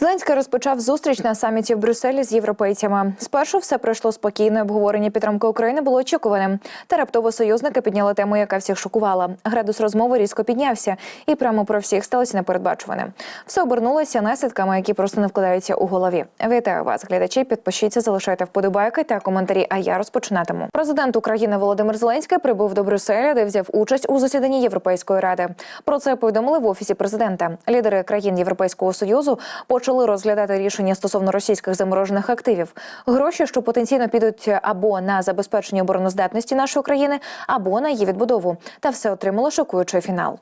Зеленський розпочав зустріч на саміті в Брюсселі з європейцями. Спершу все пройшло спокійно. Обговорення підтримки України було очікуваним. Та раптово союзники підняли тему, яка всіх шокувала. Градус розмови різко піднявся, і прямо про всіх сталося непередбачуване. Все обернулося наслідками, які просто не вкладаються у голові. Вітаю вас, глядачі. Підпишіться, залишайте вподобайки та коментарі. А я розпочинатиму. Президент України Володимир Зеленський прибув до Брюсселя, де взяв участь у засіданні Європейської ради. Про це повідомили в офісі президента. Лідери країн Європейського союзу почали розглядати рішення стосовно російських заморожених активів. Гроші, що потенційно підуть або на забезпечення обороноздатності нашої країни, або на її відбудову. Та все отримало шокуючий фінал.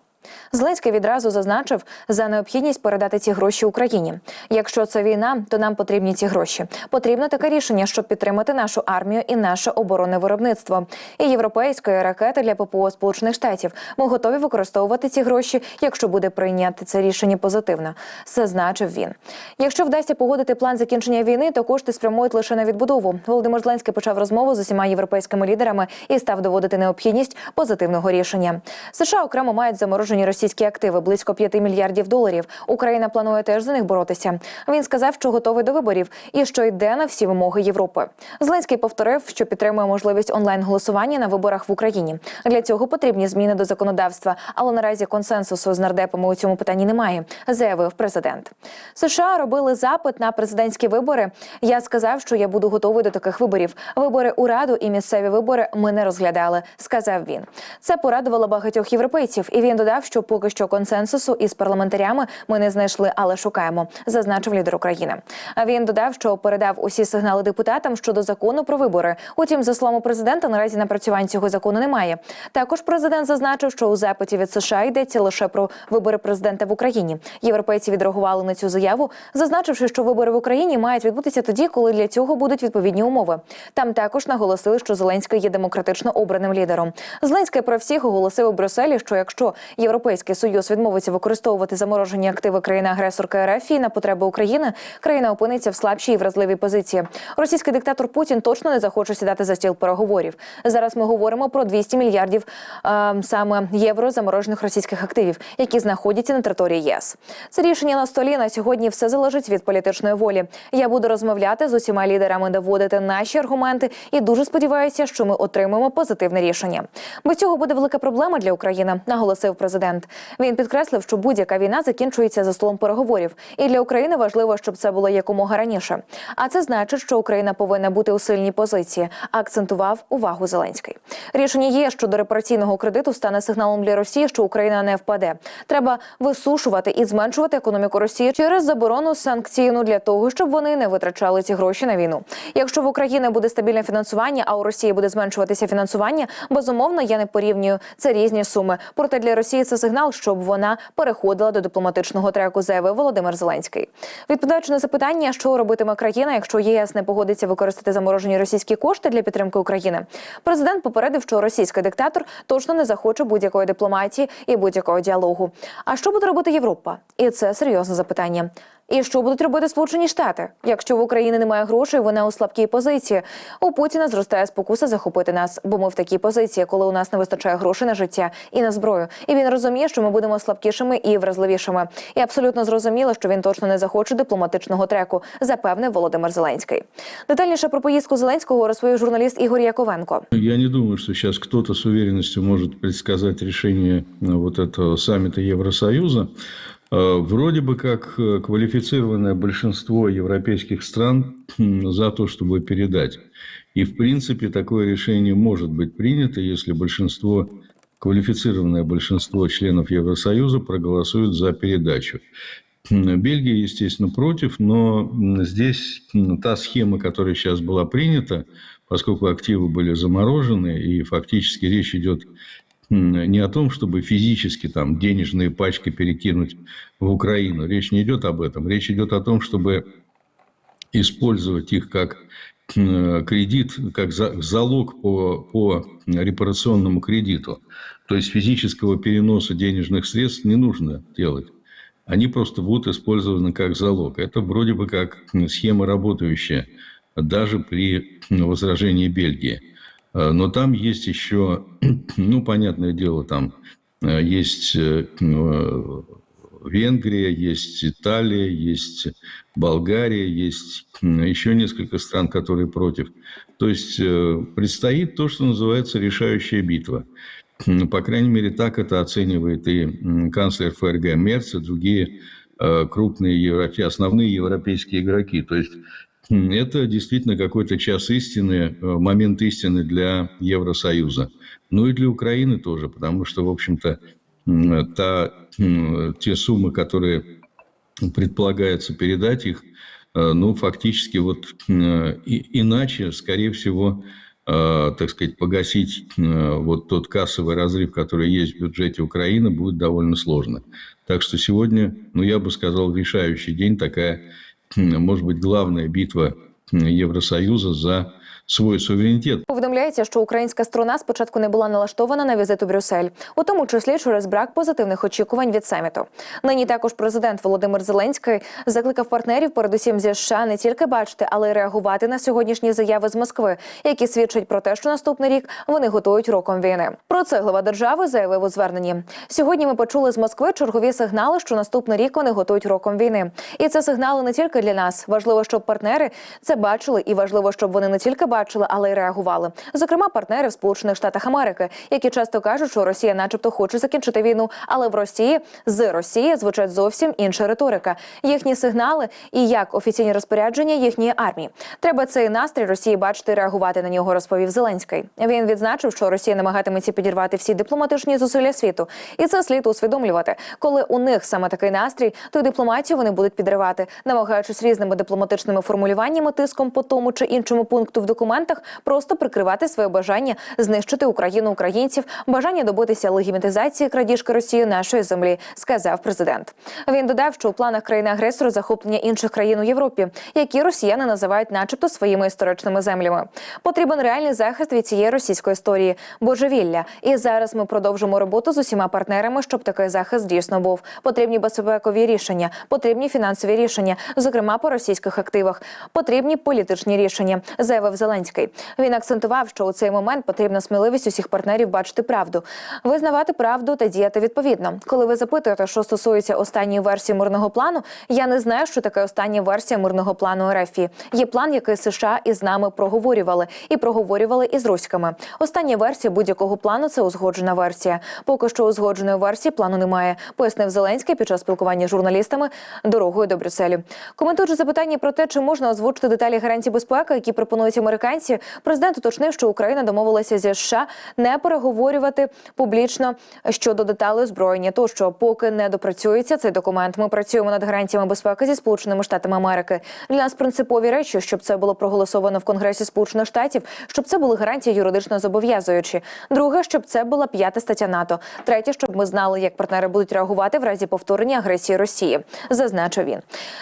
Зеленський відразу зазначив за необхідність передати ці гроші Україні. Якщо це війна, то нам потрібні ці гроші. Потрібно таке рішення, щоб підтримати нашу армію і наше оборонне виробництво. І європейської ракети для ППО Сполучених Штатів. Ми готові використовувати ці гроші, якщо буде прийняти це рішення позитивно. Зазначив він. Якщо вдасться погодити план закінчення війни, то кошти спрямують лише на відбудову. Володимир Зеленський почав розмову з усіма європейськими лідерами і став доводити необхідність позитивного рішення. США окремо мають заморожені російські активи близько 5 мільярдів доларів. Україна планує теж за них боротися. Він сказав, що готовий до виборів і що йде на всі вимоги Європи. Зеленський повторив, що підтримує можливість онлайн голосування на виборах в Україні. Для цього потрібні зміни до законодавства, але наразі консенсусу з нардепами у цьому питанні немає, заявив президент. США робили запит на президентські вибори. Я сказав, що я буду готовий до таких виборів. Вибори у раду і місцеві вибори ми не розглядали, сказав він. Це порадувало багатьох європейців, і він додав, що поки що консенсусу із парламентарями ми не знайшли, але шукаємо, зазначив лідер України. А він додав, що передав усі сигнали депутатам щодо закону про вибори. Утім, за словами президента, наразі напрацювань цього закону немає. Також президент зазначив, що у запиті від США йдеться лише про вибори президента в Україні. Європейці відреагували на цю заяву, зазначивши, що вибори в Україні мають відбутися тоді, коли для цього будуть відповідні умови. Там також наголосили, що Зеленський є демократично обраним лідером. Зеленський про всіх оголосив у Брюсселі, що якщо Європейський союз відмовиться використовувати заморожені активи країни-агресорки РФ і на потреби України, країна опиниться в слабшій і вразливій позиції. Російський диктатор Путін точно не захоче сідати за стіл переговорів. Зараз ми говоримо про 200 мільярдів е, саме євро заморожених російських активів, які знаходяться на території ЄС. Це рішення на столі на сьогодні все залежить від політичної волі. Я буду розмовляти з усіма лідерами, доводити наші аргументи, і дуже сподіваюся, що ми отримаємо позитивне рішення. Без цього буде велика проблема для України, наголосив президент. Він підкреслив, що будь-яка війна закінчується за столом переговорів, і для України важливо, щоб це було якомога раніше. А це значить, що Україна повинна бути у сильній позиції. Акцентував увагу Зеленський. Рішення є щодо репараційного кредиту стане сигналом для Росії, що Україна не впаде. Треба висушувати і зменшувати економіку Росії через заборону санкційну для того, щоб вони не витрачали ці гроші на війну. Якщо в Україні буде стабільне фінансування, а у Росії буде зменшуватися фінансування, безумовно, я не порівнюю це різні суми. Проте для Росії це сигнал, щоб вона переходила до дипломатичного треку, заявив Володимир Зеленський. Відповідаючи на запитання, що робитиме країна, якщо ЄС не погодиться використати заморожені російські кошти для підтримки України, президент попередив, що російський диктатор точно не захоче будь-якої дипломатії і будь-якого діалогу. А що буде робити Європа? І це серйозне запитання. І що будуть робити Сполучені Штати, якщо в Україні немає грошей, вона у слабкій позиції. У Путіна зростає спокуса захопити нас, бо ми в такій позиції, коли у нас не вистачає грошей на життя і на зброю. І він розуміє, що ми будемо слабкішими і вразливішими. І абсолютно зрозуміло, що він точно не захоче дипломатичного треку, запевнив Володимир Зеленський. Детальніше про поїздку Зеленського розповів журналіст Ігор Яковенко. Я не думаю, что сейчас кто-то с уверенностью может предсказать решение э, вот этого саммита Евросоюза. Э, Вроде бы как э, квалифицированное большинство европейских стран за то, чтобы передать. И, в принципе, такое решение может быть принято, если большинство, квалифицированное большинство членов Евросоюза проголосует за передачу. Бельгия, естественно, против, но здесь та схема, которая сейчас была принята, поскольку активы были заморожены, и фактически речь идет не о том, чтобы физически там денежные пачки перекинуть в Украину. Речь не идет об этом. Речь идет о том, чтобы использовать их как кредит, как за- залог по, по репарационному кредиту. То есть физического переноса денежных средств не нужно делать. Они просто будут использованы как залог. Это вроде бы как схема работающая даже при возражении Бельгии. Э, Но там есть еще, ну, понятное дело, там э, есть э, Венгрия, есть Италия, есть Болгария, есть еще несколько стран, которые против. То есть предстоит то, что называется решающая битва. По крайней мере, так это оценивает и канцлер ФРГ Мерц, и другие крупные европе, основные европейские игроки. То есть это действительно какой-то час истины, э, момент истины для Евросоюза. Ну и для Украины тоже, потому что, в общем-то, м, та, м, те суммы, которые предполагается передать их, э, ну, фактически вот э, иначе, скорее всего, э, так сказать, погасить э, вот тот кассовый разрыв, который есть в бюджете Украины, будет довольно сложно. Так что сегодня, ну, я бы сказал, решающий день, такая, может быть, главная битва Евросоюза за свой суверенітет. Повідомляється, що українська сторона спочатку не була налаштована на візит у Брюссель, у тому числі через брак позитивних очікувань від саміту. Нині також президент Володимир Зеленський закликав партнерів, передусім зі США, не тільки бачити, але й реагувати на сьогоднішні заяви з Москви, які свідчать про те, що наступний рік вони готують роком війни. Про це глава держави заявив у зверненні. Сьогодні ми почули з Москви чергові сигнали, що наступний рік вони готують роком війни. І це сигнали не тільки для нас. Важливо, щоб партнери це бачили, і важливо, щоб вони не тільки бачили, але й реагували. Зокрема, партнери в Сполучених Штатах Америки, які часто кажуть, що Росія, начебто, хоче закінчити війну, але в Росії з Росії звучать зовсім інша риторика. Їхні сигнали і як офіційні розпорядження їхньої армії. Треба цей настрій Росії бачити реагувати на нього, розповів Зеленський. Він відзначив, що Росія намагатиметься підірвати всі дипломатичні зусилля світу, і це слід усвідомлювати. Коли у них саме такий настрій, то дипломатію вони будуть підривати, намагаючись різними дипломатичними формулюваннями, тиском по тому чи іншому пункту в документах, просто прикривати своє бажання знищити Україну українців, бажання добитися легімітизації крадіжки Росії нашої землі, сказав президент. Він додав, що у планах країни агресору захоплення інших країн у Європі, які росіяни називають, начебто, своїми історичними землями. Потрібен реальний захист від цієї російської історії, божевілля. І зараз ми продовжимо роботу з усіма партнерами, щоб такий захист дійсно був. Потрібні безпекові рішення, потрібні фінансові рішення, зокрема по російських активах. Потрібні політичні рішення, заявив Зеленський. Він акцентував, що у цей момент потрібна сміливість усіх партнерів бачити правду, визнавати правду та діяти відповідно. Коли ви запитуєте, що стосується останньої версії мирного плану, я не знаю, що таке остання версія мирного плану РФ. Є план, який США із нами проговорювали і проговорювали із руськими. Остання версія будь-якого плану це узгоджена версія. Поки що узгодженої версії плану немає, пояснив Зеленський під час спілкування з журналістами дорогою до Брюсселю. Коментуючи запитання про те, чи можна озвучити деталі гарантій безпеки, які пропонують американці, президент уточнив, що Україна домовилася зі США не переговорювати публічно щодо деталей озброєння. Тощо, поки не допрацюється цей документ, ми працюємо над гарантіями безпеки зі Сполученими Штатами Америки. Для нас принципові речі, щоб це було проголосовано в Конгресі Сполучених Штатів, щоб це були гарантії юридично зобов'язуючі. Друге, щоб це була п'ята стаття НАТО. Третє, щоб ми знали, як партнери будуть реагувати в разі повторення агресії Росії, зазначив він.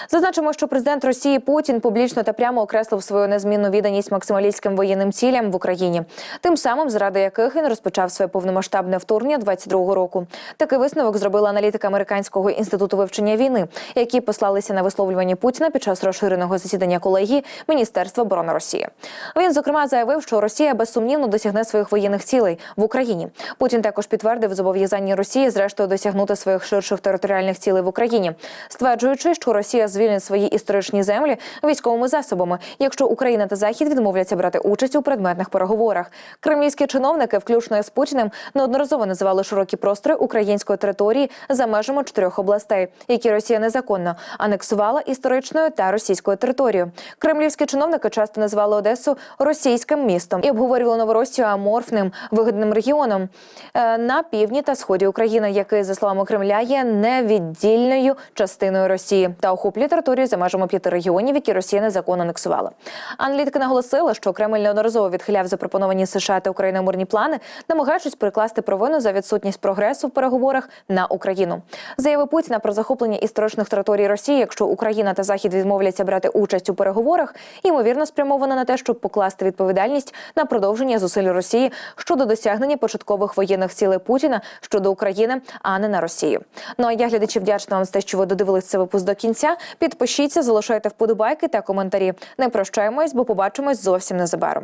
Зазначимо, що президент Росії Путін публічно та прямо окреслив свою незмінну відданість максималістським воєнним цілям в Україні, тим самим заради яких він розпочав своє повномасштабне вторгнення 22-го року. Такий висновок зробила аналітика американського інституту вивчення війни, які послалися на висловлювання Путіна під час розширеного засідання колегії Міністерства оборони Росії. Він зокрема заявив, що Росія безсумнівно досягне своїх воєнних цілей в Україні. Путін також підтвердив зобов'язання Росії зрештою досягнути своїх ширших територіальних цілей в Україні, стверджуючи, що Росія звільнить свої історичні землі військовими засобами, якщо Україна та Захід відмовляться брати участь у предметних переговорах. Кремлівські чиновники, включно з Путіним, неодноразово називали широкі простори української території за межами чотирьох областей, які Росія незаконно анексувала історичною та російською територією. Кремлівські чиновники часто називали Одесу російським містом і обговорювали Новоросію аморфним вигідним регіоном е, на півдні та сході України, який, за словами Кремля, є невіддільною частиною Росії та охоплює територію за межами п'яти регіонів, які Росія незаконно анексувала. Аналітики наголосили, що Кремль неодноразово відхиляв запропоновані США та Україною мирні плани, намагаючись прикласти провину за відсутність прогресу в переговорах на Україну. Заяви Путіна про захоплення історичних територій Росії, якщо Україна та Захід відмовляться брати участь у переговорах, ймовірно спрямована на те, щоб покласти відповідальність на продовження зусиль Росії щодо досягнення початкових воєнних цілей Путіна щодо України, а не на Росію. Ну а я глядачі вдячна вам те, що ви додивились цей випуск до кінця. Підпишіться, залишайте вподобайки та коментарі. Не прощаємось, бо побачимось зовсім незабаром.